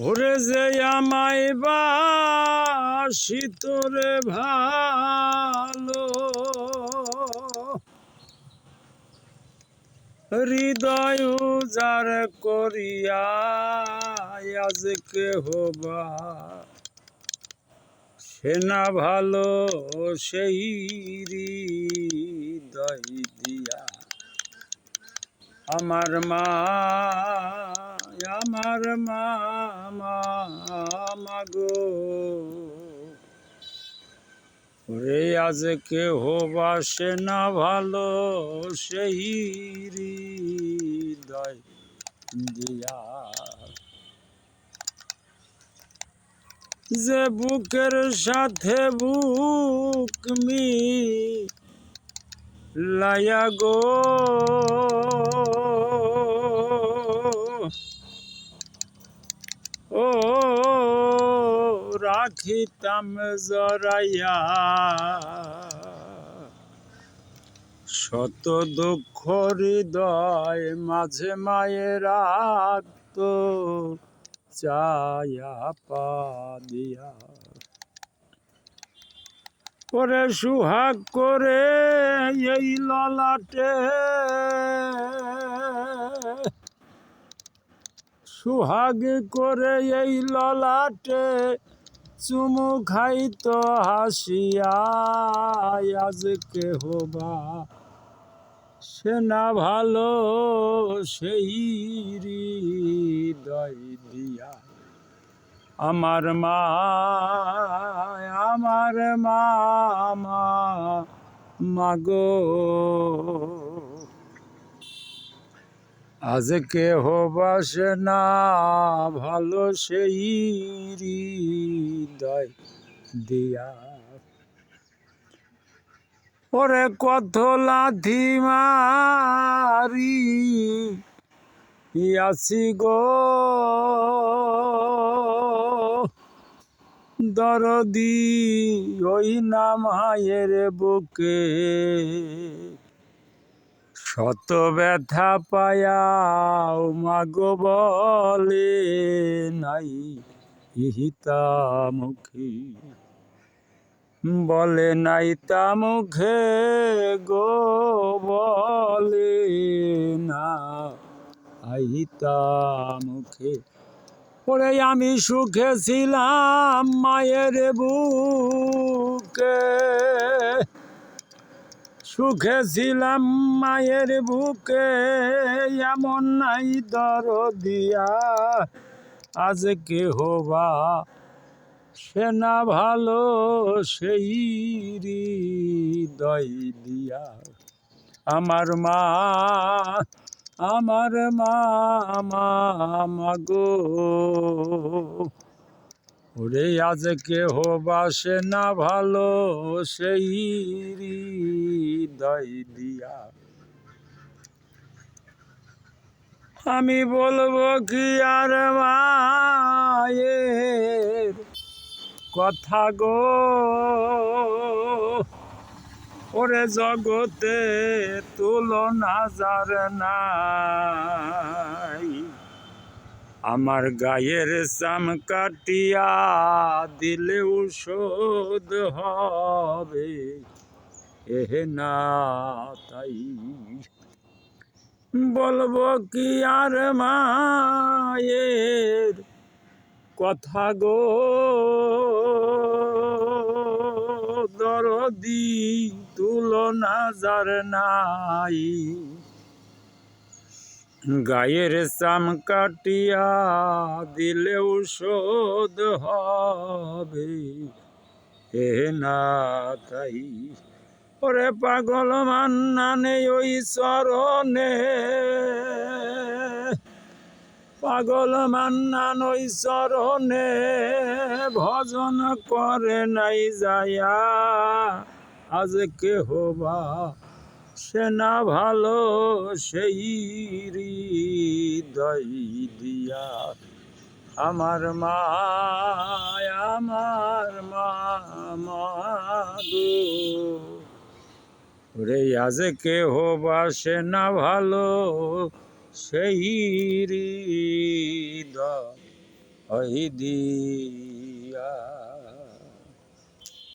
ওরে যে আমায় বাসি তোরে ভালো। হৃদয় উজার করিয়া আজকে হবা। সে না ভালো, সেই হৃদয় দিয়া আমার মা আমার মা মাগো। রে আজ কেহ বাসে না ভালো, সেই দিয়া। যে বুকের সাথে বুক মি লায়া গো। রাখিতাম জরাইয়া শত দুঃখ হৃদয় মাঝে মায়ের রাখত চায়া পা দিয়া করে সুহাগ করে এই ললাটে। সুহাগ করে এই ললাটে চুমু খাইতো হাসিয়া আজকে হবা সে না ভালো, সেই হৃদয় দিয়া। আমার মা আমার মা মা মাগো আজকে হবাসে না, ভালো সেই হৃদয় দিয়া। ওরে কত লাথি মারি আসি গো। দরদি ওই না মায়ের বুকে। শত ব্যথা পায়াও মাগো বলে নাই ইহিতা মুখী বলে নাই তা মুখে গো বলে না আইতা মুখে ওরে আমি সুখে ছিলাম মায়ের বুকে। সুখে ছিলাম মায়ের বুকে, এমন নাই দর দিয়া আজকে হবা সে না ভালো, সেই হৃদয় দিয়া। আমার মা আমার মা মা মাগো ওরে আজকে হবা সে না ভালো, সেই হৃদয় দিয়া। আমি বলব কি আর মায়ের কথা গো? ওরে জগতে তুলনা যার নাই। আমার গায়ের চাম কাটিয়া দিলে ঔষধ হবে। এহে না তাই বলব কি আর মায়ের কথা গো? দরদি তুলনা যার নাই। গায়ের চাম কাটিয়া দিলে ঔষধ হবে। এ না তাই। ওরে পাগল মান্নানে ওই চরণে পাগল মান্নান ওই চরণে ভজন করে নাই যায়া। আজকে হবা সে না ভালো, সেই হৃদয় দিয়া আমার মা আমার মা রে আজকে হবা সে না ভালো, সেই হৃদয় দিয়া